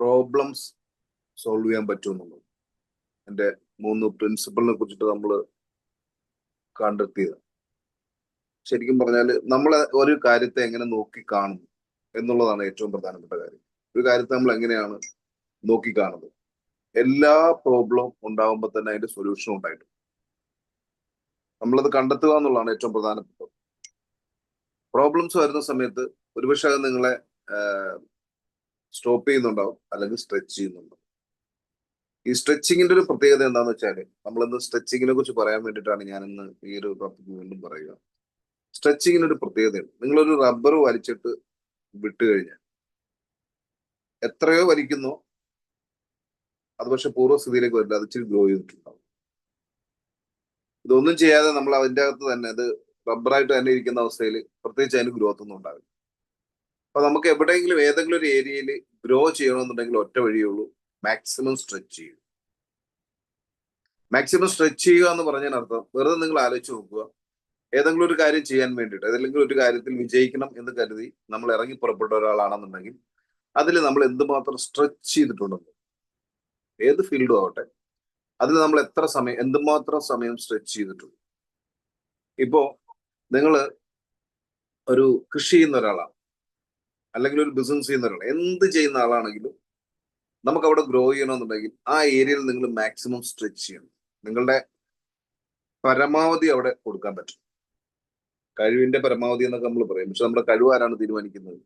Problems solve ചെയ്യാൻ പറ്റുമെന്നുള്ളത് എന്റെ മൂന്ന് പ്രിൻസിപ്പളിനെ കുറിച്ചിട്ട് നമ്മൾ കണ്ടെത്തിയത്. ശരിക്കും പറഞ്ഞാൽ നമ്മൾ ഒരു കാര്യത്തെ എങ്ങനെ നോക്കി കാണുന്നു എന്നുള്ളതാണ് ഏറ്റവും പ്രധാനപ്പെട്ട കാര്യം. ഒരു കാര്യത്തെ നമ്മൾ എങ്ങനെയാണ് നോക്കി കാണുന്നത്? എല്ലാ പ്രോബ്ലം ഉണ്ടാകുമ്പോൾ തന്നെ അതിന്റെ സൊല്യൂഷൻ ഉണ്ടായിട്ടുണ്ട്. നമ്മളത് കണ്ടെത്തുക എന്നുള്ളതാണ് ഏറ്റവും പ്രധാനപ്പെട്ടത്. പ്രോബ്ലംസ് വരുന്ന സമയത്ത് ഒരുപക്ഷെ അത് നിങ്ങളെ സ്റ്റോപ്പ് ചെയ്യുന്നുണ്ടാവും അല്ലെങ്കിൽ സ്ട്രെച്ച് ചെയ്യുന്നുണ്ടാവും. ഈ സ്ട്രെച്ചിങ്ങിന്റെ ഒരു പ്രത്യേകത എന്താണെന്ന് വെച്ചാൽ നമ്മളിന്ന് സ്ട്രെച്ചിങ്ങിനെ കുറിച്ച് പറയാൻ വേണ്ടിയിട്ടാണ് ഇന്ന് ഈ ഒരു ടോപ്പിക് വീണ്ടും പറയുക. സ്ട്രെച്ചിങ്ങിന് ഒരു പ്രത്യേകതയുണ്ട്. നിങ്ങളൊരു റബ്ബർ വലിച്ചിട്ട് വിട്ട് കഴിഞ്ഞാൽ എത്രയോ വലിക്കുന്നോ അത് പക്ഷെ പൂർവസ്ഥിതിയിലേക്ക് വരില്ല അത് ഇച്ചിരി ഗ്രോ ചെയ്തിട്ടുണ്ടാവും. ഇതൊന്നും ചെയ്യാതെ നമ്മൾ അതിന്റെ അകത്ത് തന്നെ അത് റബ്ബറായിട്ട് തന്നെ ഇരിക്കുന്ന അവസ്ഥയിൽ പ്രത്യേകിച്ച് അതിന് ഗ്രോത്ത് ഒന്നും ഉണ്ടാവില്ല. അപ്പൊ നമുക്ക് എവിടെയെങ്കിലും ഏതെങ്കിലും ഒരു ഏരിയയിൽ ഗ്രോ ചെയ്യണമെന്നുണ്ടെങ്കിൽ ഒറ്റ വഴിയേ ഉള്ളൂ. മാക്സിമം സ്ട്രെച്ച് ചെയ്യുക. മാക്സിമം സ്ട്രെച്ച് ചെയ്യുക എന്ന് പറഞ്ഞാൽ അർത്ഥം വെറുതെ നിങ്ങൾ ആലോചിച്ച് നോക്കുക. ഏതെങ്കിലും ഒരു കാര്യം ചെയ്യാൻ വേണ്ടിയിട്ട് ഏതെങ്കിലും ഒരു കാര്യത്തിൽ വിജയിക്കണം എന്ന് കരുതി നമ്മൾ ഇറങ്ങി പുറപ്പെട്ട ഒരാളാണെന്നുണ്ടെങ്കിൽ അതിൽ നമ്മൾ എന്തുമാത്രം സ്ട്രെച്ച് ചെയ്തിട്ടുണ്ടെന്ന് ഏത് ഫീൽഡും ആവട്ടെ അതിൽ നമ്മൾ എത്ര സമയം എന്തുമാത്രം സമയം സ്ട്രെച്ച് ചെയ്തിട്ടുണ്ട് ഇപ്പോ നിങ്ങൾ ഒരു കൃഷി ചെയ്യുന്ന ഒരാളാണ്. അല്ലെങ്കിൽ ഒരു ബിസിനസ് ചെയ്യുന്ന ഒരാൾ എന്ത് ചെയ്യുന്ന ആളാണെങ്കിലും നമുക്ക് അവിടെ ഗ്രോ ചെയ്യണമെന്നുണ്ടെങ്കിൽ ആ ഏരിയയിൽ നിങ്ങൾ മാക്സിമം സ്ട്രെച്ച് ചെയ്യണം. നിങ്ങളുടെ പരമാവധി അവിടെ കൊടുക്കാൻ പറ്റും. കഴിവിന്റെ പരമാവധി എന്നൊക്കെ നമ്മൾ പറയും. പക്ഷെ നമ്മുടെ കഴിവ് ആരാണ് തീരുമാനിക്കുന്നത്?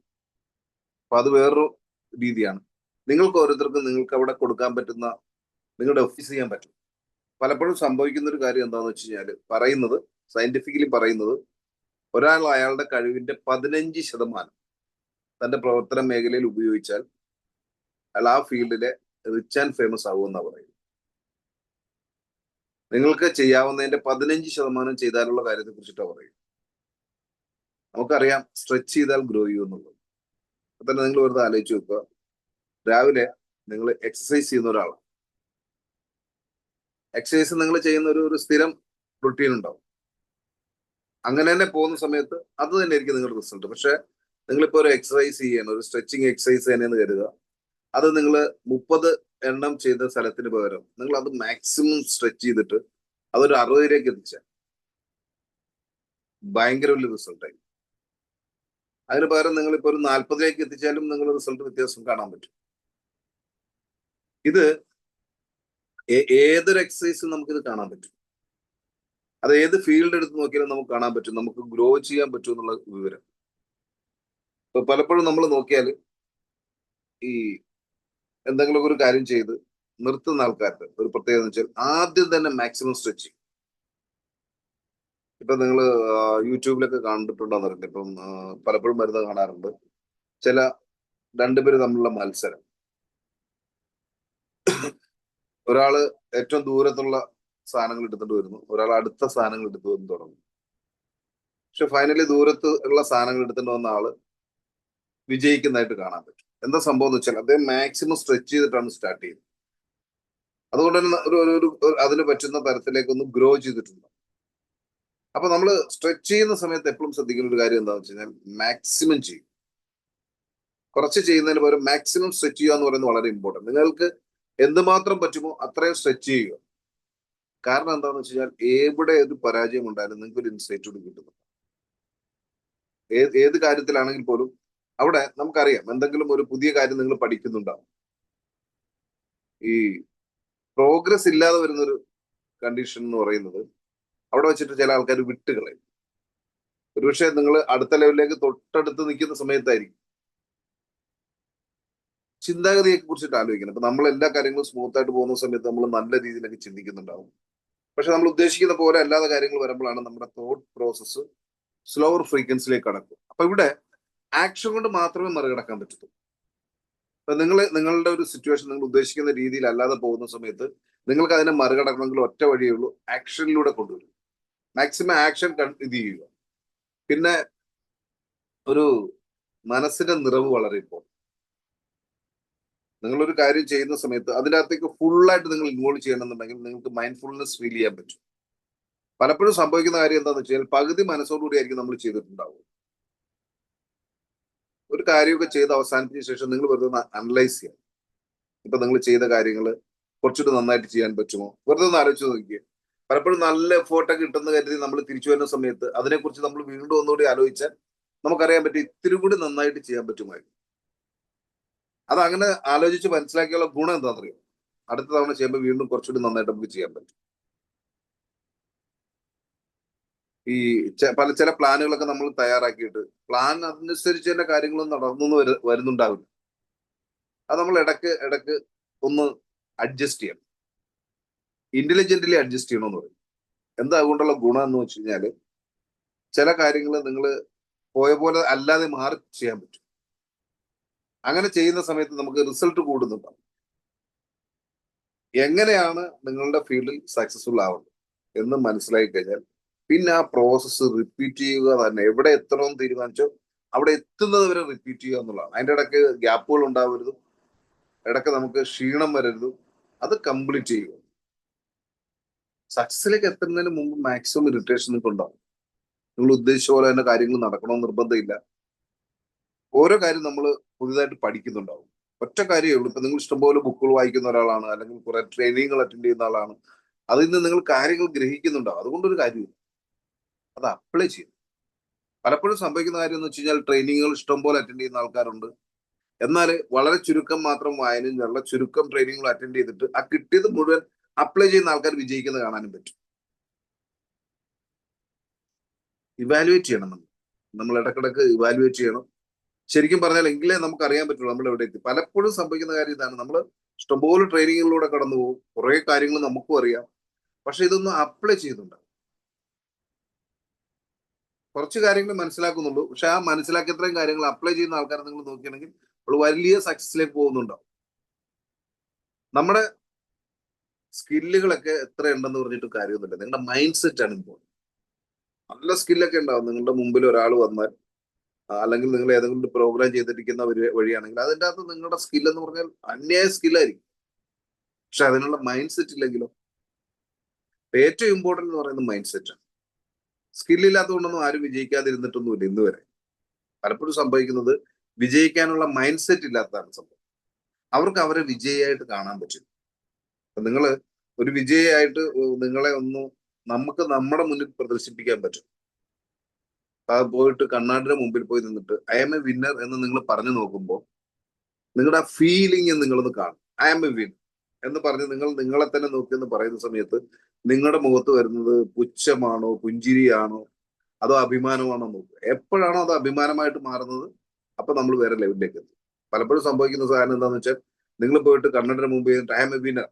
അപ്പൊ അത് വേറൊരു രീതിയാണ്. നിങ്ങൾക്ക് ഓരോരുത്തർക്കും നിങ്ങൾക്ക് അവിടെ കൊടുക്കാൻ പറ്റുന്ന നിങ്ങളുടെ ഓഫീസ് ചെയ്യാൻ പറ്റും. പലപ്പോഴും സംഭവിക്കുന്ന ഒരു കാര്യം എന്താണെന്ന് വെച്ച് കഴിഞ്ഞാൽ പറയുന്നത് സയന്റിഫിക്കലി പറയുന്നത് ഒരാൾ അയാളുടെ കഴിവിന്റെ പതിനഞ്ച് ശതമാനം തന്റെ പ്രവർത്തന മേഖലയിൽ ഉപയോഗിച്ചാൽ അയാൾ ആ ഫീൽഡിലെ റിച്ച് ആൻഡ് ഫേമസ് ആകുമെന്നാണ് പറയുന്നത്. നിങ്ങൾക്ക് ചെയ്യാവുന്നതിന്റെ പതിനഞ്ച് ശതമാനം ചെയ്താലുള്ള കാര്യത്തെ കുറിച്ചിട്ടാണ് പറയുന്നത്. നമുക്കറിയാം സ്ട്രെച്ച് ചെയ്താൽ ഗ്രോ ചെയ്യും എന്നുള്ളത്. അപ്പൊ തന്നെ നിങ്ങൾ വെറുതെ ആലോചിച്ച് നോക്കുക. രാവിലെ നിങ്ങൾ എക്സസൈസ് ചെയ്യുന്ന ഒരാളാണ്. എക്സസൈസ് നിങ്ങൾ ചെയ്യുന്ന ഒരു ഒരു സ്ഥിരം റുട്ടീൻ ഉണ്ടാവും. അങ്ങനെ തന്നെ പോകുന്ന സമയത്ത് അത് തന്നെ ആയിരിക്കും നിങ്ങളുടെ റിസൾട്ട് പക്ഷെ നിങ്ങളിപ്പോ ഒരു എക്സസൈസ് ചെയ്യണം ഒരു സ്ട്രെച്ചിങ് എക്സസൈസ് തന്നെയെന്ന് കരുതുക. അത് നിങ്ങൾ മുപ്പത് എണ്ണം ചെയ്ത സ്ഥലത്തിന് പകരം നിങ്ങൾ അത് മാക്സിമം സ്ട്രെച്ച് ചെയ്തിട്ട് അതൊരു അറുപതിലേക്ക് എത്തിച്ചാൽ ഭയങ്കര വലിയ റിസൾട്ടായി അതിന് പകരം നിങ്ങൾ ഇപ്പൊ ഒരു നാൽപ്പതിലേക്ക് എത്തിച്ചാലും നിങ്ങൾ റിസൾട്ട് വ്യത്യാസം കാണാൻ പറ്റും. ഇത് ഏതൊരു എക്സസൈസും നമുക്കിത് കാണാൻ പറ്റും. അത് ഏത് ഫീൽഡ് എടുത്ത് നോക്കിയാലും നമുക്ക് കാണാൻ പറ്റും. നമുക്ക് ഗ്രോ ചെയ്യാൻ പറ്റും എന്നുള്ള വിവരം. പലപ്പോഴും നമ്മൾ നോക്കിയാൽ ഈ എന്തെങ്കിലും ഒരു കാര്യം ചെയ്ത് നിർത്തുന്ന ആൾക്കാരുടെ ഒരു പ്രത്യേകത എന്ന് വെച്ചാൽ ആദ്യം തന്നെ മാക്സിമം സ്ട്രെച്ചിങ് ഇപ്പൊ നിങ്ങൾ യൂട്യൂബിലൊക്കെ കണ്ടിട്ടുണ്ടോന്ന് അറിയില്ല. ഇപ്പം പലപ്പോഴും മരുന്ന് കാണാറുണ്ട്. ചില രണ്ടുപേര് തമ്മിലുള്ള മത്സരം. ഒരാൾ ഏറ്റവും ദൂരത്തുള്ള സാധനങ്ങൾ എടുത്തിട്ട് വരുന്നു. ഒരാൾ അടുത്ത സാധനങ്ങൾ എടുത്തു വന്ന് തുടങ്ങും. പക്ഷെ ഫൈനലി ദൂരത്ത് ഉള്ള സാധനങ്ങൾ എടുത്തിട്ട് വന്ന ആൾ വിജയിക്കുന്നതായിട്ട് കാണാൻ പറ്റും. എന്താ സംഭവം എന്ന് വെച്ചാൽ അദ്ദേഹം മാക്സിമം സ്ട്രെച്ച് ചെയ്തിട്ടാണ് സ്റ്റാർട്ട് ചെയ്യുന്നത് അതുകൊണ്ട് തന്നെ ഒരു ഒരു അതിന് പറ്റുന്ന തരത്തിലേക്ക് ഗ്രോ ചെയ്തിട്ടുണ്ട്. അപ്പൊ നമ്മൾ സ്ട്രെച്ച് ചെയ്യുന്ന സമയത്ത് എപ്പോഴും ശ്രദ്ധിക്കുന്ന ഒരു കാര്യം എന്താണെന്ന് വെച്ച് കഴിഞ്ഞാൽ മാക്സിമം ചെയ്യും. കുറച്ച് ചെയ്യുന്നതിന് പകരം മാക്സിമം സ്ട്രെച്ച് ചെയ്യുക എന്ന് പറയുന്നത് വളരെ ഇമ്പോർട്ടന്റ് നിങ്ങൾക്ക് എന്തുമാത്രം പറ്റുമോ അത്രയും സ്ട്രെച്ച് ചെയ്യുക. കാരണം എന്താണെന്ന് വെച്ച് കഴിഞ്ഞാൽ എവിടെ ഏത് പരാജയം ഉണ്ടായാലും നിങ്ങൾക്ക് ഒരു ഇൻസൈറ്റ് കൂടി കിട്ടുന്നു ഏത് ഏത് കാര്യത്തിലാണെങ്കിൽ പോലും അവിടെ നമുക്കറിയാം എന്തെങ്കിലും ഒരു പുതിയ കാര്യം നിങ്ങൾ പഠിക്കുന്നുണ്ടാവും. ഈ പ്രോഗ്രസ് ഇല്ലാതെ വരുന്നൊരു കണ്ടീഷൻ എന്ന് പറയുന്നത് അവിടെ വെച്ചിട്ട് ചില ആൾക്കാർ വിട്ടുകളയും ഒരുപക്ഷെ നിങ്ങൾ അടുത്ത ലെവലിലേക്ക് തൊട്ടടുത്ത് നിൽക്കുന്ന സമയത്തായിരിക്കും. ചിന്താഗതിയെ കുറിച്ചിട്ട് ആലോചിക്കണം. അപ്പൊ നമ്മൾ എല്ലാ കാര്യങ്ങളും സ്മൂത്ത് ആയിട്ട് പോകുന്ന സമയത്ത് നമ്മൾ നല്ല രീതിയിലൊക്കെ ചിന്തിക്കുന്നുണ്ടാവും. പക്ഷെ നമ്മൾ ഉദ്ദേശിക്കുന്ന പോലെ അല്ലാതെ കാര്യങ്ങൾ വരുമ്പോഴാണ് നമ്മുടെ തോട്ട് പ്രോസസ്സ് സ്ലോവർ ഫ്രീക്വൻസിയിലേക്ക് കടക്കും അപ്പൊ ഇവിടെ ആക്ഷൻ കൊണ്ട് മാത്രമേ മറികടക്കാൻ പറ്റത്തുള്ളൂ. അപ്പൊ നിങ്ങൾ നിങ്ങളുടെ ഒരു സിറ്റുവേഷൻ നിങ്ങൾ ഉദ്ദേശിക്കുന്ന രീതിയിൽ അല്ലാതെ പോകുന്ന സമയത്ത് നിങ്ങൾക്ക് അതിനെ മറികടക്കണമെങ്കിൽ ഒറ്റ വഴിയേ ഉള്ളൂ ആക്ഷനിലൂടെ കൊണ്ടുവരും മാക്സിമം ആക്ഷൻ ഇത് ചെയ്യുക. പിന്നെ ഒരു മനസ്സിന്റെ നിറവ് വളരെ ഇമ്പോർട്ടന്റ് നിങ്ങളൊരു കാര്യം ചെയ്യുന്ന സമയത്ത് അതിനകത്തേക്ക് ഫുള്ളായിട്ട് നിങ്ങൾ ഇൻവോൾവ് ചെയ്യണമെന്നുണ്ടെങ്കിൽ നിങ്ങൾക്ക് മൈൻഡ്ഫുൾനെസ് ഫീൽ ചെയ്യാൻ പറ്റും. പലപ്പോഴും സംഭവിക്കുന്ന കാര്യം എന്താണെന്ന് വെച്ച് കഴിഞ്ഞാൽ പകുതി മനസ്സോടുകൂടി ആയിരിക്കും നമ്മൾ ചെയ്തിട്ടുണ്ടാവുക. ഒരു കാര്യമൊക്കെ ചെയ്ത് അവസാനിപ്പിച്ച ശേഷം നിങ്ങൾ വെറുതെ അനലൈസ് ചെയ്യാം. ഇപ്പൊ നിങ്ങൾ ചെയ്ത കാര്യങ്ങൾ കുറച്ചുകൂടി നന്നായിട്ട് ചെയ്യാൻ പറ്റുമോ? വെറുതെ ഒന്ന് ആലോചിച്ച് നോക്കിയേ പലപ്പോഴും നല്ല എഫേർട്ടൊക്കെ കിട്ടുന്ന കരുതി നമ്മൾ തിരിച്ചു വരുന്ന സമയത്ത് അതിനെക്കുറിച്ച് നമ്മൾ വീണ്ടും ഒന്നുകൂടി ആലോചിച്ചാൽ നമുക്കറിയാൻ പറ്റും ഇത്തിരി കൂടി നന്നായിട്ട് ചെയ്യാൻ പറ്റുമായിരുന്നു. അത് അങ്ങനെ ആലോചിച്ച് മനസ്സിലാക്കിയുള്ള ഗുണം എന്താണെന്നറിയോ? അടുത്ത തവണ ചെയ്യുമ്പോൾ വീണ്ടും കുറച്ചുകൂടി നന്നായിട്ട് നമുക്ക് ചെയ്യാൻ പറ്റും. ഈ പല ചില പ്ലാനുകളൊക്കെ നമ്മൾ തയ്യാറാക്കിയിട്ട് പ്ലാൻ അനുസരിച്ച് തന്നെ കാര്യങ്ങളൊന്നും നടന്നു വരു വരുന്നുണ്ടാവില്ല. അത് നമ്മൾ ഇടയ്ക്ക് ഇടയ്ക്ക് ഒന്ന് അഡ്ജസ്റ്റ് ചെയ്യണം. ഇന്റലിജന്റലി അഡ്ജസ്റ്റ് ചെയ്യണമെന്ന് പറയും. എന്താ അതുകൊണ്ടുള്ള ഗുണം എന്ന് വെച്ച് കഴിഞ്ഞാൽ ചില കാര്യങ്ങൾ നിങ്ങൾ പോയ പോലെ അല്ലാതെ മാറി ചെയ്യാൻ പറ്റും. അങ്ങനെ ചെയ്യുന്ന സമയത്ത് നമുക്ക് റിസൾട്ട് കൂടുന്നുണ്ടാവും എങ്ങനെയാണ് നിങ്ങളുടെ ഫീൽഡിൽ സക്സസ്ഫുൾ ആവുന്നത് എന്ന് മനസ്സിലാക്കി കഴിഞ്ഞാൽ പിന്നെ ആ പ്രോസസ്സ് റിപ്പീറ്റ് ചെയ്യുക തന്നെ. എവിടെ എത്തണമെന്ന് തീരുമാനിച്ചോ അവിടെ എത്തുന്നത് വരെ റിപ്പീറ്റ് ചെയ്യുക എന്നുള്ളതാണ്. അതിന്റെ ഇടയ്ക്ക് ഗ്യാപ്പുകൾ ഉണ്ടാവരുതും. ഇടയ്ക്ക് നമുക്ക് ക്ഷീണം വരരുതും. അത് കംപ്ലീറ്റ് ചെയ്യുക. സക്സസിലേക്ക് എത്തുന്നതിന് മുമ്പ് മാക്സിമം ഇറിറ്റേഷൻ നിങ്ങൾക്ക് ഉണ്ടാവും. നിങ്ങൾ ഉദ്ദേശിച്ച പോലെ തന്നെ കാര്യങ്ങൾ നടക്കണമെന്ന് നിർബന്ധമില്ല. ഓരോ കാര്യം നമ്മൾ പുതിയതായിട്ട് പഠിക്കുന്നുണ്ടാവും. ഒറ്റ കാര്യമേ ഉള്ളൂ. ഇപ്പൊ നിങ്ങൾ ഇഷ്ടംപോലെ ബുക്കുകൾ വായിക്കുന്ന ഒരാളാണ്. അല്ലെങ്കിൽ കുറെ ട്രെയിനിങ്ങുകൾ അറ്റൻഡ് ചെയ്യുന്ന ആളാണ്. അതിൽ നിന്ന് നിങ്ങൾ കാര്യങ്ങൾ ഗ്രഹിക്കുന്നുണ്ടാവും. അതുകൊണ്ടൊരു കാര്യമില്ല. അത് അപ്ലൈ ചെയ്യും. പലപ്പോഴും സംഭവിക്കുന്ന കാര്യം എന്ന് വെച്ച് കഴിഞ്ഞാൽ ട്രെയിനിങ്ങുകൾ ഇഷ്ടംപോലെ അറ്റൻഡ് ചെയ്യുന്ന ആൾക്കാരുണ്ട്. എന്നാൽ വളരെ ചുരുക്കം മാത്രം വായനയും വളരെ ചുരുക്കം ട്രെയിനിങ്ങുകൾ അറ്റൻഡ് ചെയ്തിട്ട് ആ കിട്ടിയത് മുഴുവൻ അപ്ലൈ ചെയ്യുന്ന ആൾക്കാർ വിജയിക്കുന്നത് കാണാനും പറ്റും. ഇവാലുവേറ്റ് ചെയ്യണം നമ്മൾ. നമ്മൾ ഇടക്കിടക്ക് ഇവാലുവേറ്റ് ചെയ്യണം. ശരിക്കും പറഞ്ഞാൽ എങ്കിലേ നമുക്ക് അറിയാൻ പറ്റുള്ളൂ നമ്മൾ എവിടെ എത്തി. പലപ്പോഴും സംഭവിക്കുന്ന കാര്യം ഇതാണ്. നമ്മൾ ഇഷ്ടംപോലെ ട്രെയിനിങ്ങിലൂടെ കടന്നു പോകും കുറെ കാര്യങ്ങൾ നമുക്കും അറിയാം. പക്ഷെ ഇതൊന്നും അപ്ലൈ ചെയ്യുന്നുണ്ട് കുറച്ച് കാര്യങ്ങൾ മനസ്സിലാക്കുന്നുള്ളൂ. പക്ഷെ ആ മനസ്സിലാക്കിയത്രയും കാര്യങ്ങൾ അപ്ലൈ ചെയ്യുന്ന ആൾക്കാരെ നിങ്ങൾ നോക്കുകയാണെങ്കിൽ നമ്മൾ വലിയ സക്സസിലേക്ക് പോകുന്നുണ്ടാവും. നമ്മുടെ സ്കില്ലുകളൊക്കെ എത്ര ഉണ്ടെന്ന് പറഞ്ഞിട്ട് കാര്യമൊന്നുമില്ല. നിങ്ങളുടെ മൈൻഡ് സെറ്റ് ആണ് ഇമ്പോർട്ടന്റ് നല്ല സ്കില്ലൊക്കെ ഉണ്ടാവും. നിങ്ങളുടെ മുമ്പിൽ ഒരാൾ വന്നാൽ അല്ലെങ്കിൽ നിങ്ങൾ ഏതെങ്കിലും പ്രോഗ്രാം ചെയ്തിരിക്കുന്ന ഒരു വഴിയാണെങ്കിൽ അതിന്റെ അകത്ത് നിങ്ങളുടെ സ്കിൽ എന്ന് പറഞ്ഞാൽ അന്യായ സ്കില്ലായിരിക്കും പക്ഷെ അതിനുള്ള മൈൻഡ് സെറ്റ് ഇല്ലെങ്കിലോ? ഏറ്റവും ഇമ്പോർട്ടന്റ് എന്ന് പറയുന്നത് മൈൻഡ് സെറ്റാണ് സ്കില്ലില്ലാത്തതുകൊണ്ടൊന്നും ആരും വിജയിക്കാതിരുന്നിട്ടൊന്നുമില്ല ഇന്ന് വരെ പലപ്പോഴും സംഭവിക്കുന്നത് വിജയിക്കാനുള്ള മൈൻഡ് സെറ്റ് ഇല്ലാത്തതാണ് സംഭവം. അവർക്ക് അവരെ വിജയിയായിട്ട് കാണാൻ പറ്റും നിങ്ങൾ ഒരു വിജയിയായിട്ട് നിങ്ങളെ ഒന്ന് നമുക്ക് നമ്മുടെ മുന്നിൽ പ്രദർശിപ്പിക്കാൻ പറ്റും. അത് പോയിട്ട് കണ്ണാടിന്റെ മുമ്പിൽ പോയി നിന്നിട്ട് ഐ എം എ വിന്നർ എന്ന് നിങ്ങൾ പറഞ്ഞു നോക്കുമ്പോൾ നിങ്ങളുടെ ആ ഫീലിംഗ് നിങ്ങളൊന്ന് കാണും. ഐ എം എ വിൻ എന്ന് പറഞ്ഞ് നിങ്ങൾ നിങ്ങളെ തന്നെ നോക്കി എന്ന് പറയുന്ന സമയത്ത് നിങ്ങളുടെ മുഖത്ത് വരുന്നത് പുച്ഛമാണോ പുഞ്ചിരിയാണോ അതോ അഭിമാനമാണോ നോക്കുക. എപ്പോഴാണോ അത് അഭിമാനമായിട്ട് മാറുന്നത് അപ്പൊ നമ്മൾ വേറെ ലെവലിലേക്ക് എത്തും. പലപ്പോഴും സംഭവിക്കുന്ന സാധനം എന്താണെന്ന് വെച്ചാൽ നിങ്ങൾ പോയിട്ട് കണ്ണടിന് മുമ്പ് I am a winner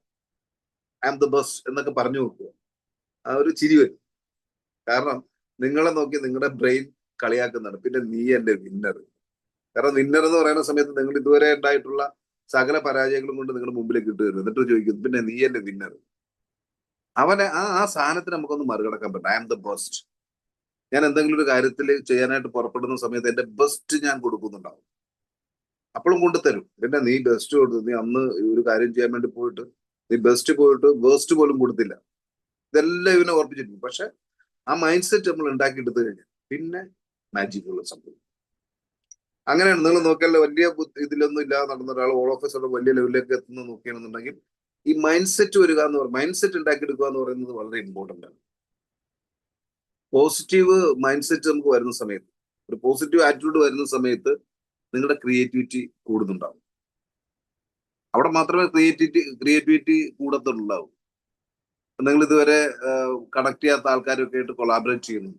I am the best എന്നൊക്കെ പറഞ്ഞു നോക്കുക. ആ ഒരു ചിരി വരും. കാരണം നിങ്ങളെ നോക്കി നിങ്ങളുടെ ബ്രെയിൻ കളിയാക്കുന്നതാണ്. പിന്നെ നീ എന്റെ വിന്നർ കാരണം വിന്നർ എന്ന് പറയുന്ന സമയത്ത് നിങ്ങൾ ഇതുവരെ ഉണ്ടായിട്ടുള്ള സകല പരാജയങ്ങളും കൊണ്ട് നിങ്ങളുടെ മുമ്പിലേക്ക് ഇട്ട് തരും എന്നിട്ട് ചോദിക്കും പിന്നെ നീ എന്റെ വിന്നർ അവനെ ആ ആ സാധനത്തിന് നമുക്കൊന്ന് മറികടക്കാൻ പറ്റും. ഐ ആം ദ ബെസ്റ്റ് ഞാൻ എന്തെങ്കിലും ഒരു കാര്യത്തിൽ ചെയ്യാനായിട്ട് പുറപ്പെടുന്ന സമയത്ത് എന്റെ ബെസ്റ്റ് ഞാൻ കൊടുക്കുന്നുണ്ടാവും. അപ്പോഴും കൊണ്ടുതരും പിന്നെ നീ ബെസ്റ്റ് കൊടുത്തു നീ അന്ന് ഒരു കാര്യം ചെയ്യാൻ വേണ്ടി പോയിട്ട് നീ ബെസ്റ്റ് പോയിട്ട് വേസ്റ്റ് പോലും കൊടുത്തില്ല. ഇതെല്ലാം ഇവനെ ഓർപ്പിച്ചിട്ടുണ്ട് പക്ഷെ ആ മൈൻഡ് സെറ്റ് നമ്മൾ ഉണ്ടാക്കിയെടുത്തു കഴിഞ്ഞാൽ പിന്നെ മാജിക്കുള്ള സംഭവിക്കും അങ്ങനെയാണ്. നിങ്ങൾ നോക്കിയാൽ വലിയ ഇതിലൊന്നും ഇല്ലാതെ നടന്ന ഒരാൾ ഓൾ ഓഫീസറുടെ വലിയ ലെവലിലേക്ക് എത്തുന്ന നോക്കുകയാണെന്നുണ്ടെങ്കിൽ ഈ മൈൻഡ് സെറ്റ് വരിക എന്ന് പറയുന്നത് മൈൻഡ് സെറ്റ് ഉണ്ടാക്കിയെടുക്കുക എന്ന് പറയുന്നത് വളരെ ഇമ്പോർട്ടന്റ് ആണ്. പോസിറ്റീവ് മൈൻഡ് സെറ്റ് നമുക്ക് വരുന്ന സമയത്ത് ഒരു പോസിറ്റീവ് ആറ്റിറ്റ്യൂഡ് വരുന്ന സമയത്ത് നിങ്ങളുടെ ക്രിയേറ്റിവിറ്റി കൂടുന്നുണ്ടാവും. അവിടെ മാത്രമേ ക്രിയേറ്റിവിറ്റി ക്രിയേറ്റിവിറ്റി കൂടത്തുള്ളൂ നിങ്ങൾ ഇതുവരെ കണക്ട് ചെയ്യാത്ത ആൾക്കാരൊക്കെ ആയിട്ട് കൊളാബറേറ്റ് ചെയ്യുന്നു.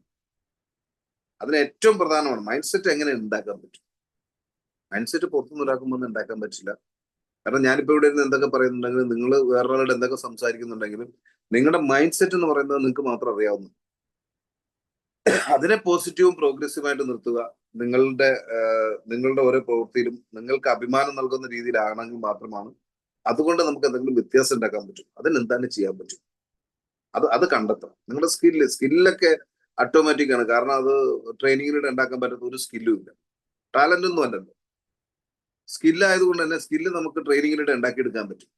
അതിന് ഏറ്റവും പ്രധാനമാണ് മൈൻഡ് സെറ്റ് എങ്ങനെ ഉണ്ടാക്കാൻ പറ്റും. മൈൻഡ് സെറ്റ് പുറത്തുനിന്ന് ഒരാക്കുമ്പോൾ ഉണ്ടാക്കാൻ പറ്റില്ല. കാരണം ഞാനിപ്പോ ഇവിടെ ഇരുന്ന് എന്തൊക്കെ പറയുന്നുണ്ടെങ്കിലും നിങ്ങൾ വേറൊരാളോട് എന്തൊക്കെ സംസാരിക്കുന്നുണ്ടെങ്കിലും നിങ്ങളുടെ മൈൻഡ് സെറ്റ് എന്ന് പറയുന്നത് നിങ്ങൾക്ക് മാത്രം അറിയാവുന്നു. അതിനെ പോസിറ്റീവും പ്രോഗ്രസീവായിട്ട് നിർത്തുക. നിങ്ങളുടെ നിങ്ങളുടെ ഓരോ പ്രവൃത്തിയിലും നിങ്ങൾക്ക് അഭിമാനം നൽകുന്ന രീതിയിലാണെങ്കിൽ മാത്രമാണ് അതുകൊണ്ട് നമുക്ക് എന്തെങ്കിലും വ്യത്യാസം ഉണ്ടാക്കാൻ പറ്റും. അതിന് എന്താണ് ചെയ്യാൻ പറ്റും? അത് അത് കണ്ടെത്തണം. നിങ്ങളുടെ സ്കില്ല് സ്കില്ലൊക്കെ ഓട്ടോമാറ്റിക് ആണ്. കാരണം അത് ട്രെയിനിങ്ങിലൂടെ ഉണ്ടാക്കാൻ പറ്റുന്ന ഒരു സ്കില്ലും ഇല്ല. ടാലന്റ് ഒന്നും അല്ലല്ലോ. സ്കില്ല് ആയതുകൊണ്ട് തന്നെ സ്കില്ല് നമുക്ക് ട്രെയിനിങ്ങിലൂടെ ഉണ്ടാക്കിയെടുക്കാൻ പറ്റും.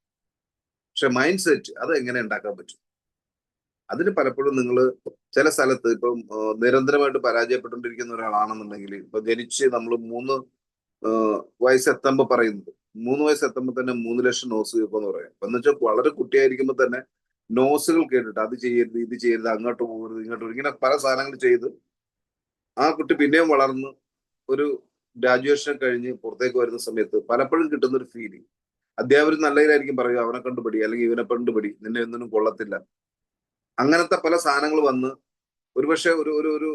പക്ഷെ മൈൻഡ് സെറ്റ് അത് എങ്ങനെ ഉണ്ടാക്കാൻ പറ്റും? അതിന് പലപ്പോഴും നിങ്ങൾ ചില സ്ഥലത്ത് ഇപ്പം നിരന്തരമായിട്ട് പരാജയപ്പെട്ടുകൊണ്ടിരിക്കുന്ന ഒരാളാണെന്നുണ്ടെങ്കിൽ ഇപ്പൊ ജനിച്ച് നമ്മൾ മൂന്ന് വയസ്സെത്തുമ്പോൾ പറയുന്നത് മൂന്ന് വയസ്സ് എത്തുമ്പോൾ തന്നെ മൂന്ന് ലക്ഷം നോസ് കേൾക്കുമെന്ന് പറയാം. എന്ന് വെച്ചാൽ വളരെ കുട്ടിയായിരിക്കുമ്പോൾ തന്നെ നോസുകൾ കേട്ടിട്ട് അത് ചെയ്യരുത് ഇത് ചെയ്യരുത് അങ്ങോട്ട് പോകരുത് ഇങ്ങോട്ട് ഇങ്ങനെ പല സാധനങ്ങൾ ചെയ്ത് ആ കുട്ടി പിന്നെയും വളർന്ന് ഒരു ഗ്രാജുവേഷൻ കഴിഞ്ഞ് പുറത്തേക്ക് വരുന്ന സമയത്ത് പലപ്പോഴും കിട്ടുന്ന ഒരു ഫീലിംഗ് അധ്യാപകർ നല്ലതിലായിരിക്കും പറയുക അവനെ കണ്ടുപിടി അല്ലെങ്കിൽ ഇവനെ കണ്ടുപിടി നിന്നെ ഒന്നിനും കൊള്ളത്തില്ല. അങ്ങനത്തെ പല സാധനങ്ങൾ വന്ന് ഒരുപക്ഷെ ഒരു ഒരു ഒരു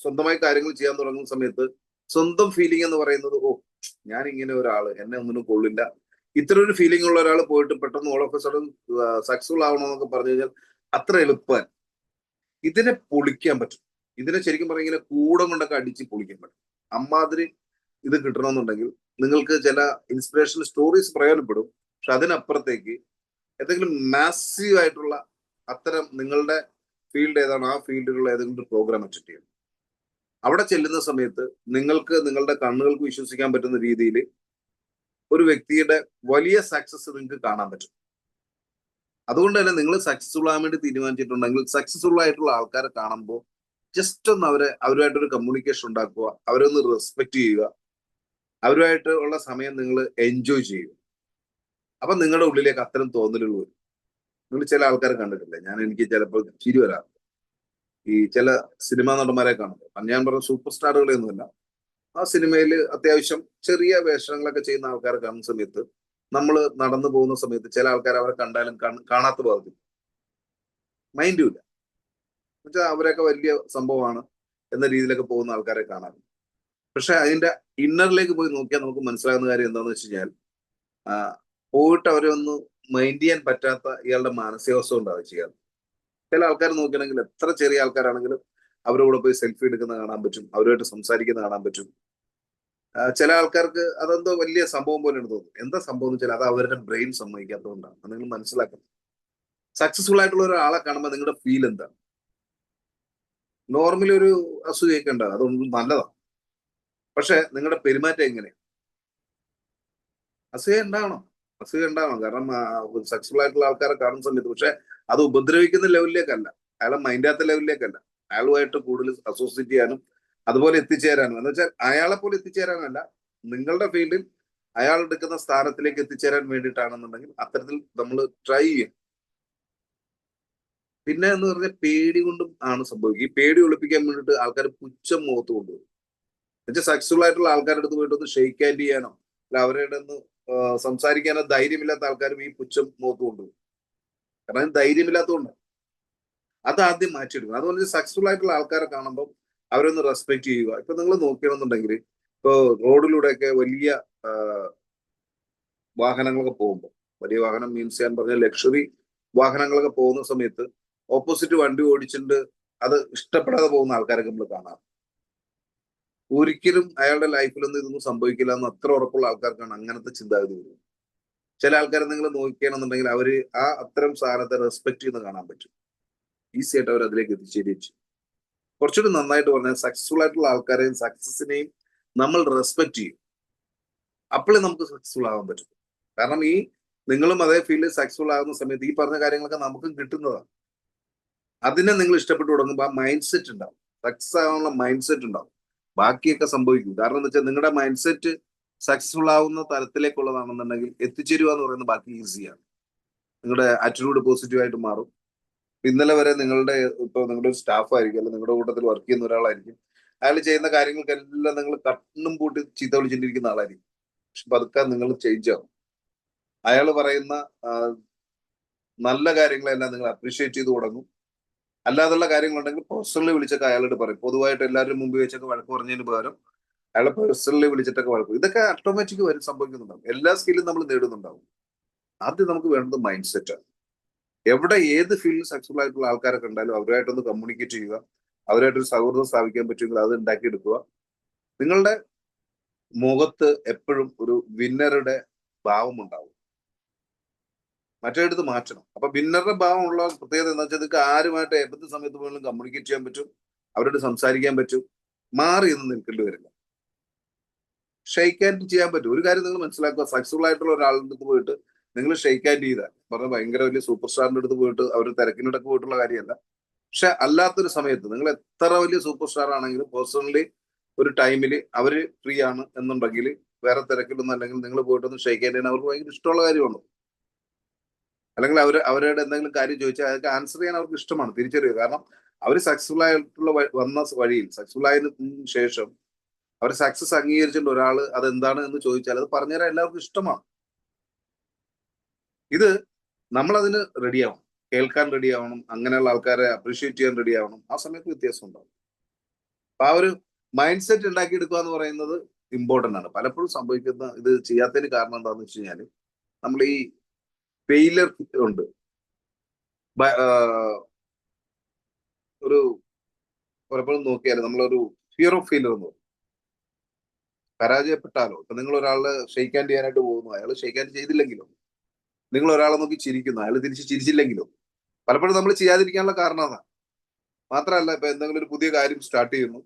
സ്വന്തമായി കാര്യങ്ങൾ ചെയ്യാൻ തുടങ്ങുന്ന സമയത്ത് സ്വന്തം ഫീലിംഗ് എന്ന് പറയുന്നത് ഓ ഞാൻ ഇങ്ങനെ ഒരാൾ എന്നെ ഒന്നിനും കൊള്ളില്ല. ഇത്ര ഒരു ഫീലിംഗ് ഉള്ള ഒരാൾ പോയിട്ട് പെട്ടെന്ന് ഓൾ ഓഫ് സഡൻ സക്സസ്ഫുൾ ആവണമെന്നൊക്കെ പറഞ്ഞു കഴിഞ്ഞാൽ അത്ര എളുപ്പം ഇതിനെ പൊളിക്കാൻ പറ്റും. ഇതിനെ ശരിക്കും പറഞ്ഞാൽ കൂടം കൊണ്ടൊക്കെ അടിച്ച് പൊളിക്കാൻ പറ്റും. അമ്മാതിരി ഇത് കിട്ടണമെന്നുണ്ടെങ്കിൽ നിങ്ങൾക്ക് ചില ഇൻസ്പിറേഷൻ സ്റ്റോറീസ് പ്രയോജനപ്പെടും. പക്ഷെ അതിനപ്പുറത്തേക്ക് എന്തെങ്കിലും മാസീവ് ആയിട്ടുള്ള അത്തരം നിങ്ങളുടെ ഫീൽഡ് ഏതാണ് ആ ഫീൽഡിലുള്ള ഏതെങ്കിലും പ്രോഗ്രാം അറ്റൻഡ് ചെയ്യണം അവിടെ ചെല്ലുന്ന സമയത്ത് നിങ്ങൾക്ക് നിങ്ങളുടെ കണ്ണുകൾക്ക് വിശ്വസിക്കാൻ പറ്റുന്ന രീതിയിൽ ഒരു വ്യക്തിയുടെ വലിയ സക്സസ് നിങ്ങൾക്ക് കാണാൻ പറ്റും. അതുകൊണ്ട് തന്നെ നിങ്ങൾ സക്സസ്ഫുൾ ആകാൻ വേണ്ടി തീരുമാനിച്ചിട്ടുണ്ടെങ്കിൽ സക്സസ്ഫുൾ ആയിട്ടുള്ള ആൾക്കാരെ കാണുമ്പോൾ ജസ്റ്റ് ഒന്ന് അവരെ അവരുമായിട്ടൊരു കമ്മ്യൂണിക്കേഷൻ ഉണ്ടാക്കുക അവരൊന്ന് റെസ്പെക്ട് ചെയ്യുക. അവരുമായിട്ട് ഉള്ള സമയം നിങ്ങൾ എൻജോയ് ചെയ്യുക. അപ്പൊ നിങ്ങളുടെ ഉള്ളിലേക്ക് അത്തരം തോന്നലുകൾ വരും. നിങ്ങൾ ചില ആൾക്കാരെ കണ്ടിട്ടില്ലേ? ഞാൻ എനിക്ക് ചിലപ്പോൾ ചിരി വരാറുണ്ട്. ഈ ചില സിനിമാ നടന്മാരെ കാണുമ്പോൾ. ഞാൻ പറഞ്ഞ സൂപ്പർ സ്റ്റാറുകളെയൊന്നുമല്ല ആ സിനിമയിൽ അത്യാവശ്യം ചെറിയ വേഷങ്ങളൊക്കെ ചെയ്യുന്ന ആൾക്കാരെ കാണുന്ന സമയത്ത് നമ്മൾ നടന്നു പോകുന്ന സമയത്ത് ചില ആൾക്കാർ അവരെ കണ്ടാലും കാണാത്ത ഭാഗത്തിൽ മൈൻഡും ഇല്ല. എന്നുവെച്ചാൽ അവരൊക്കെ വലിയ സംഭവമാണ് എന്ന രീതിയിലൊക്കെ പോകുന്ന ആൾക്കാരെ കാണാം. പക്ഷെ അതിന്റെ ഇന്നറിലേക്ക് പോയി നോക്കിയാൽ നമുക്ക് മനസ്സിലാകുന്ന കാര്യം എന്താണെന്ന് വെച്ച് കഴിഞ്ഞാൽ പോയിട്ട് അവരെ ഒന്ന് മൈൻഡ് ചെയ്യാൻ പറ്റാത്ത ഇയാളുടെ മാനസികാവസ്ഥ കൊണ്ടാണ് ചെയ്യാറ്. ചില ആൾക്കാർ നോക്കുകയാണെങ്കിൽ എത്ര ചെറിയ ആൾക്കാരാണെങ്കിലും അവരോട് പോയി സെൽഫി എടുക്കുന്ന കാണാൻ പറ്റും അവരുമായിട്ട് സംസാരിക്കുന്ന കാണാൻ പറ്റും. ചില ആൾക്കാർക്ക് അതെന്തോ വലിയ സംഭവം പോലെയാണ് തോന്നുന്നത്. എന്താ സംഭവം എന്ന് വെച്ചാൽ അത് അവരുടെ ബ്രെയിൻ സമ്മതിക്കാത്തതുകൊണ്ടാണ്. നിങ്ങൾ മനസ്സിലാക്കണം. സക്സസ്ഫുൾ ആയിട്ടുള്ള ഒരാളെ കാണുമ്പോൾ നിങ്ങളുടെ ഫീൽ എന്താണ്? നോർമലി ഒരു അസൂയൊക്കെ ഉണ്ടാകും അതൊന്നും നല്ലതാണ്. പക്ഷെ നിങ്ങളുടെ പെരുമാറ്റം എങ്ങനെയാണ് അസൂയ ഉണ്ടാവണം. അസൂയ ഉണ്ടാവണം. കാരണം സക്സസ്ഫുൾ ആയിട്ടുള്ള ആൾക്കാരെ കാണുന്ന സമയത്ത്. പക്ഷെ അത് ഉപദ്രവിക്കുന്ന ലെവലിലേക്കല്ല അയാളെ മൈൻഡാത്ത ലെവലിലേക്കല്ല അയാളുമായിട്ട് കൂടുതൽ അസോസിയേറ്റ് ചെയ്യാനും അതുപോലെ എത്തിച്ചേരാനും. എന്ന് വെച്ചാൽ അയാളെ പോലെ എത്തിച്ചേരാനല്ല നിങ്ങളുടെ ഫീൽഡിൽ അയാൾ എടുക്കുന്ന സ്ഥാനത്തിലേക്ക് എത്തിച്ചേരാൻ വേണ്ടിയിട്ടാണെന്നുണ്ടെങ്കിൽ അത്തരത്തിൽ നമ്മൾ ട്രൈ ചെയ്യും പിന്നെ എന്ന് പറഞ്ഞാൽ പേടി കൊണ്ടും ആണ് സംഭവിക്കുക. ഈ പേടി ഒളിപ്പിക്കാൻ വേണ്ടിയിട്ട് ആൾക്കാർ പുച്ഛം മുഖത്ത് കൊണ്ടുവരും. എന്നുവെച്ചാൽ സക്സസ്ഫുൾ ആയിട്ടുള്ള ആൾക്കാരുടെ അടുത്ത് പോയിട്ട് ഒന്ന് ഷെയ്ക്ക് ഹാൻഡ് ചെയ്യാനോ അല്ല അവരുടെ ഒന്ന് സംസാരിക്കാനോ ധൈര്യമില്ലാത്ത ആൾക്കാരും ഈ പുച്ഛം മുഖത്ത് കൊണ്ടുവരും. കാരണം ധൈര്യമില്ലാത്തതുകൊണ്ട്. അത് ആദ്യം മാറ്റിയെടുക്കണം. അതുപോലെ സക്സസ്ഫുൾ ആയിട്ടുള്ള ആൾക്കാരെ കാണുമ്പോൾ അവരൊന്ന് റെസ്പെക്ട് ചെയ്യുക. ഇപ്പൊ നിങ്ങൾ നോക്കുകയാണെന്നുണ്ടെങ്കിൽ ഇപ്പോ റോഡിലൂടെയൊക്കെ വലിയ വാഹനങ്ങളൊക്കെ പോകുമ്പോൾ വലിയ വാഹനം മീൻസ് ഞാൻ പറഞ്ഞ ലക്ഷറി വാഹനങ്ങളൊക്കെ പോകുന്ന സമയത്ത് ഓപ്പോസിറ്റ് വണ്ടി ഓടിച്ചിട്ട് അത് ഇഷ്ടപ്പെടാതെ പോകുന്ന ആൾക്കാരൊക്കെ നമ്മൾ കാണാം ഒരിക്കലും അയാളുടെ ലൈഫിലൊന്നും ഇതൊന്നും സംഭവിക്കില്ല എന്ന് അത്ര ഉറപ്പുള്ള ആൾക്കാർക്കാണ് അങ്ങനത്തെ ചിന്താഗതി വരുന്നത്. ചില ആൾക്കാരെ നിങ്ങൾ നോക്കുകയാണെന്നുണ്ടെങ്കിൽ അവർ ആ അത്തരം സാധനത്തെ റെസ്പെക്ട് ചെയ്യുന്ന കാണാൻ പറ്റും. ഈസി ആയിട്ട് അവർ അതിലേക്ക് എത്തിച്ചേരിച്ചു കുറച്ചുകൂടി നന്നായിട്ട് പറഞ്ഞാൽ സക്സസ്ഫുൾ ആയിട്ടുള്ള ആൾക്കാരെയും സക്സസിനെയും നമ്മൾ റെസ്പെക്ട് ചെയ്യും. അപ്പോഴേ നമുക്ക് സക്സസ്ഫുൾ ആവാൻ പറ്റും കാരണം ഈ നിങ്ങളും അതേ ഫീൽഡിൽ സക്സസ്ഫുൾ ആകുന്ന സമയത്ത് ഈ പറഞ്ഞ കാര്യങ്ങളൊക്കെ നമുക്കും കിട്ടുന്നതാണ്. അതിനെ നിങ്ങൾ ഇഷ്ടപ്പെട്ടു തുടങ്ങുമ്പോൾ ആ മൈൻഡ് സെറ്റ് ഉണ്ടാവും. സക്സസ് ആവാനുള്ള മൈൻഡ് സെറ്റ് ഉണ്ടാവും. ബാക്കിയൊക്കെ സംഭവിക്കും. കാരണം എന്ന് വെച്ചാൽ നിങ്ങളുടെ മൈൻഡ് സെറ്റ് സക്സസ്ഫുൾ ആവുന്ന തരത്തിലേക്കുള്ളതാണെന്നുണ്ടെങ്കിൽ എത്തിച്ചേരുക എന്ന് പറയുന്നത് ബാക്കി ഈസിയാണ് നിങ്ങളുടെ ആറ്റിറ്റ്യൂഡ് പോസിറ്റീവ് ആയിട്ട് മാറും. ഇന്നലെ വരെ നിങ്ങളുടെ ഇപ്പൊ നിങ്ങളുടെ ഒരു സ്റ്റാഫ് ആയിരിക്കും അല്ലെങ്കിൽ നിങ്ങളുടെ കൂട്ടത്തിൽ വർക്ക് ചെയ്യുന്ന ഒരാളായിരിക്കും. അയാൾ ചെയ്യുന്ന കാര്യങ്ങൾക്കെല്ലാം നിങ്ങൾ കണ്ണും പൂട്ടി ചീത്ത വിളിച്ചിട്ടിരിക്കുന്ന ആളായിരിക്കും. പക്ഷെ പതുക്കെ നിങ്ങൾ ചേഞ്ച് ആവും. അയാൾ പറയുന്ന നല്ല കാര്യങ്ങളെല്ലാം നിങ്ങൾ അപ്രീഷിയേറ്റ് ചെയ്ത് തുടങ്ങും. അല്ലാതുള്ള കാര്യങ്ങളുണ്ടെങ്കിൽ പേഴ്സണലി വിളിച്ചൊക്കെ അയാളോട് പറയും. പൊതുവായിട്ട് എല്ലാവരും മുമ്പ് വെച്ചൊക്കെ വഴക്ക് പറഞ്ഞതിന് പകരം അയാളെ പേഴ്സണലി വിളിച്ചിട്ടൊക്കെ വഴക്ക് ഇതൊക്കെ ഓട്ടോമാറ്റിക് വരും സംഭവിക്കുന്നുണ്ടാവും. എല്ലാ സ്കില്ലും നമ്മൾ നേടുന്നുണ്ടാവും. ആദ്യം നമുക്ക് വേണ്ടത് മൈൻഡ് സെറ്റാണ് എവിടെ ഏത് ഫീൽഡിൽ സക്സസ്ഫുൾ ആയിട്ടുള്ള ആൾക്കാരെ കണ്ടാലും അവരുമായിട്ടൊന്ന് കമ്മ്യൂണിക്കേറ്റ് ചെയ്യുക. അവരുമായിട്ടൊരു സൗഹൃദം സ്ഥാപിക്കാൻ പറ്റുമെങ്കിൽ അത് ഉണ്ടാക്കിയെടുക്കുക. നിങ്ങളുടെ മുഖത്ത് എപ്പോഴും ഒരു വിന്നറുടെ ഭാവം ഉണ്ടാവും. മറ്റേടത്ത് മാറ്റണം. അപ്പൊ വിന്നറുടെ ഭാവം ഉള്ള പ്രത്യേകത എന്താ വെച്ചാൽ ഇതൊക്കെ ആരുമായിട്ട് ഏപ്പത്തെ സമയത്ത് പോലും കമ്മ്യൂണിക്കേറ്റ് ചെയ്യാൻ പറ്റും അവരോട് സംസാരിക്കാൻ പറ്റും മാറി എന്ന് നിൽക്കേണ്ടി വരില്ല. ഷെയ്ക്ക് ഹാൻഡ് ചെയ്യാൻ പറ്റും. ഒരു കാര്യം നിങ്ങൾ മനസ്സിലാക്കുക സക്സസ്ഫുൾ ആയിട്ടുള്ള ഒരാളുടെ അടുത്ത് പോയിട്ട് നിങ്ങൾ ഷെയ്ക്ക് ഹാൻഡ് ചെയ്താൽ പറഞ്ഞ ഭയങ്കര വലിയ സൂപ്പർ സ്റ്റാറിന്റെ അടുത്ത് പോയിട്ട് അവർ തിരക്കിനിടക്ക് പോയിട്ടുള്ള കാര്യമല്ല. പക്ഷെ അല്ലാത്തൊരു സമയത്ത് നിങ്ങൾ എത്ര വലിയ സൂപ്പർ സ്റ്റാർ ആണെങ്കിലും പേഴ്സണലി ഒരു ടൈമിൽ അവർ ഫ്രീ ആണ് എന്നുണ്ടെങ്കിൽ വേറെ തിരക്കിലൊന്നും അല്ലെങ്കിൽ നിങ്ങൾ പോയിട്ടൊന്ന് ഷെയ്ക്ക് ചെയ്യാൻ അവർക്ക് ഭയങ്കര ഇഷ്ടമുള്ള കാര്യമാണ്? അല്ലെങ്കിൽ അവർ അവരുടെ എന്തെങ്കിലും കാര്യം ചോദിച്ചാൽ അതൊക്കെ ആൻസർ ചെയ്യാൻ അവർക്ക് ഇഷ്ടമാണ് തിരിച്ചറിയുക. കാരണം അവർ സക്സസ്ഫുൾ ആയിട്ടുള്ള വന്ന വഴിയിൽ സക്സസ്ഫുൾ ആയതിനു ശേഷം അവർ സക്സസ് അംഗീകരിച്ചിട്ട് ഒരാൾ അതെന്താണ് എന്ന് ചോദിച്ചാൽ അത് പറഞ്ഞുതരാൻ എല്ലാവർക്കും ഇഷ്ടമാണ്. ഇത് നമ്മളതിന് റെഡിയാവണം കേൾക്കാൻ റെഡി ആവണം. അങ്ങനെയുള്ള ആൾക്കാരെ അപ്രീഷിയേറ്റ് ചെയ്യാൻ റെഡി ആവണം. ആ സമയത്ത് വ്യത്യാസം ഉണ്ടാവും. അപ്പൊ ആ ഒരു മൈൻഡ് സെറ്റ് ഉണ്ടാക്കിയെടുക്കുക എന്ന് പറയുന്നത് ഇമ്പോർട്ടന്റ് ആണ്. പലപ്പോഴും സംഭവിക്കുന്ന ഇത് ചെയ്യാത്തതിന് കാരണം എന്താണെന്ന് വെച്ച് കഴിഞ്ഞാൽ നമ്മൾ ഈ ഫെയിലർ ഉണ്ട്. ഒരു പലപ്പോഴും നോക്കിയാൽ നമ്മളൊരു ഫിയർ ഓഫ് ഫെയിലർ എന്ന് പറയും. പരാജയപ്പെട്ടാലോ ഇപ്പൊ നിങ്ങൾ ഒരാളെ ഹാൻഡ് ചെയ്യാനായിട്ട് പോകുന്നു. അയാൾ ഷെയ്ക്ക് ഹാൻഡ് ചെയ്തില്ലെങ്കിലോ നിങ്ങൾ ഒരാളെ നോക്കി ചിരിക്കുന്നു. അയാൾ തിരിച്ച് ചിരിച്ചില്ലെങ്കിലോ പലപ്പോഴും നമ്മൾ ചെയ്യാതിരിക്കാനുള്ള കാരണം അതാണ് മാത്രമല്ല ഇപ്പൊ എന്തെങ്കിലും ഒരു പുതിയ കാര്യം സ്റ്റാർട്ട് ചെയ്യുന്നു.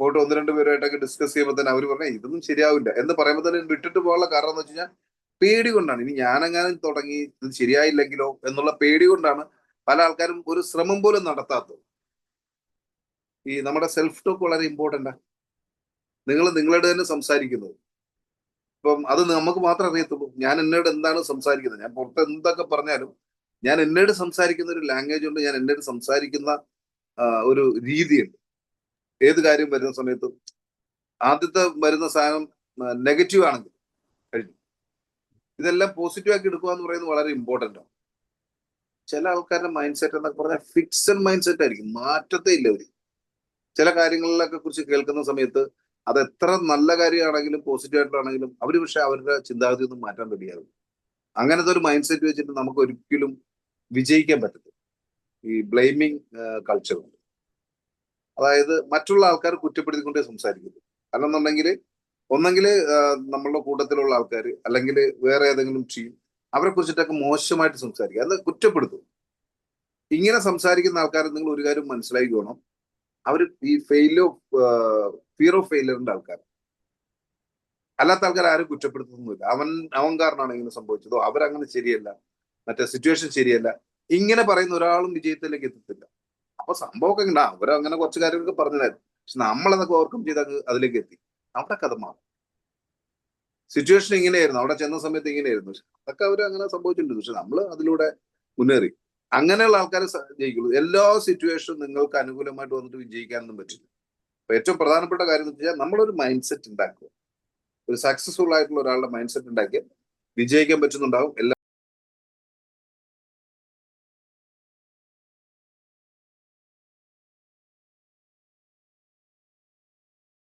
പോയിട്ട് ഒന്ന് രണ്ട് പേരുമായിട്ടൊക്കെ ഡിസ്കസ് ചെയ്യുമ്പോൾ തന്നെ അവർ പറഞ്ഞാൽ ഇതൊന്നും ശരിയാവില്ല. എന്ന് പറയുമ്പോൾ തന്നെ വിട്ടിട്ട് പോകാനുള്ള കാരണം എന്ന് വെച്ച് കഴിഞ്ഞാൽ പേടി കൊണ്ടാണ്. ഇനി ഞാനെങ്ങാനും തുടങ്ങി ഇത് ശരിയായില്ലെങ്കിലോ എന്നുള്ള പേടി കൊണ്ടാണ് പല ആൾക്കാരും ഒരു ശ്രമം പോലും നടത്താത്തത്. ഈ നമ്മുടെ സെൽഫ് ടോക്ക് വളരെ ഇമ്പോർട്ടന്റ് നിങ്ങൾ നിങ്ങളുടെ തന്നെ സംസാരിക്കുന്നത്. ഇപ്പം അത് നമുക്ക് മാത്രമേ അറിയത്തുള്ളൂ. ഞാൻ എന്നോട് എന്താണ് സംസാരിക്കുന്നത്? ഞാൻ പുറത്ത് എന്തൊക്കെ പറഞ്ഞാലും ഞാൻ എന്നോട് സംസാരിക്കുന്ന ഒരു ലാംഗ്വേജ് ഉണ്ട്. ഞാൻ എന്നോട് സംസാരിക്കുന്ന ഒരു രീതിയുണ്ട്. ഏത് കാര്യം വരുന്ന സമയത്തും ആദ്യത്തെ വരുന്ന സാധനം നെഗറ്റീവ് ആണെങ്കിൽ ഇതെല്ലാം പോസിറ്റീവ് ആക്കി എടുക്കുക എന്ന് പറയുന്നത് വളരെ ഇമ്പോർട്ടന്റ് ആണ്. ചില ആൾക്കാരുടെ മൈൻഡ് സെറ്റ് എന്നൊക്കെ പറഞ്ഞാൽ ഫിക്സഡ് മൈൻഡ് സെറ്റ് ആയിരിക്കും. മാറ്റത്തെ ഇല്ല അവർ. ചില കാര്യങ്ങളിലൊക്കെ കുറിച്ച് കേൾക്കുന്ന സമയത്ത് അത് എത്ര നല്ല കാര്യമാണെങ്കിലും പോസിറ്റീവ് ആയിട്ടാണെങ്കിലും അവർ പക്ഷെ അവരുടെ ചിന്താഗതി ഒന്നും മാറ്റാൻ റെഡിയാകും അങ്ങനത്തെ ഒരു മൈൻഡ് സെറ്റ് വെച്ചിട്ട് നമുക്ക് ഒരിക്കലും വിജയിക്കാൻ പറ്റത്തില്ല. ഈ ബ്ലെയിമിങ് കൾച്ചർ അതായത് മറ്റുള്ള ആൾക്കാർ കുറ്റപ്പെടുത്തിക്കൊണ്ടേ സംസാരിക്കുന്നു അല്ലെന്നുണ്ടെങ്കിൽ ഒന്നെങ്കിൽ നമ്മളുടെ കൂട്ടത്തിലുള്ള ആൾക്കാർ അല്ലെങ്കിൽ വേറെ ഏതെങ്കിലും ടീം അവരെ കുറിച്ചിട്ടൊക്കെ മോശമായിട്ട് സംസാരിക്കുക. അത് കുറ്റപ്പെടുത്തും. ഇങ്ങനെ സംസാരിക്കുന്ന ആൾക്കാർ നിങ്ങൾ ഒരു കാര്യം മനസ്സിലാക്കിക്കോണം. അവർ ഈ ഫെയിൽ ഫിയർ ഓഫ് ഫെയിലിയറിന്റെ ആൾക്കാർ അല്ലാത്ത ആൾക്കാർ ആരും കുറ്റപ്പെടുത്തുന്നില്ല അവൻ അവൻ കാരണമാണ് ഇങ്ങനെ സംഭവിച്ചതോ. അവരങ്ങനെ ശരിയല്ല. മറ്റേ സിറ്റുവേഷൻ ശരിയല്ല. ഇങ്ങനെ പറയുന്ന ഒരാളും വിജയത്തിലേക്ക് എത്തത്തില്ല. അപ്പൊ സംഭവമൊക്കെ ഇങ്ങനെ അവരങ്ങനെ കുറച്ച് കാര്യങ്ങളൊക്കെ പറഞ്ഞതായിരുന്നു. പക്ഷെ നമ്മളതൊക്കെ ഓവർകം ചെയ്ത് അതിലേക്ക് എത്തി. അവിടെ കഥ മാറും. സിറ്റുവേഷൻ ഇങ്ങനെയായിരുന്നു. അവിടെ ചെന്ന സമയത്ത് ഇങ്ങനെയായിരുന്നു. പക്ഷെ അതൊക്കെ അവർ അങ്ങനെ സംഭവിച്ചിട്ടുണ്ട്. പക്ഷെ നമ്മൾ അതിലൂടെ മുന്നേറി. അങ്ങനെയുള്ള ആൾക്കാരെ ജയിക്കുള്ളൂ. എല്ലാ സിറ്റുവേഷനും നിങ്ങൾക്ക് അനുകൂലമായിട്ട് വന്നിട്ട് വിജയിക്കാനൊന്നും പറ്റില്ല. അപ്പൊ ഏറ്റവും പ്രധാനപ്പെട്ട കാര്യം എന്ന് വെച്ചാൽ നമ്മളൊരു മൈൻഡ് സെറ്റ് ഉണ്ടാക്കുക. ഒരു സക്സസ്ഫുൾ ആയിട്ടുള്ള ഒരാളുടെ മൈൻഡ് സെറ്റ് ഉണ്ടാക്കിയാൽ വിജയിക്കാൻ പറ്റുന്നുണ്ടാവും. എല്ലാ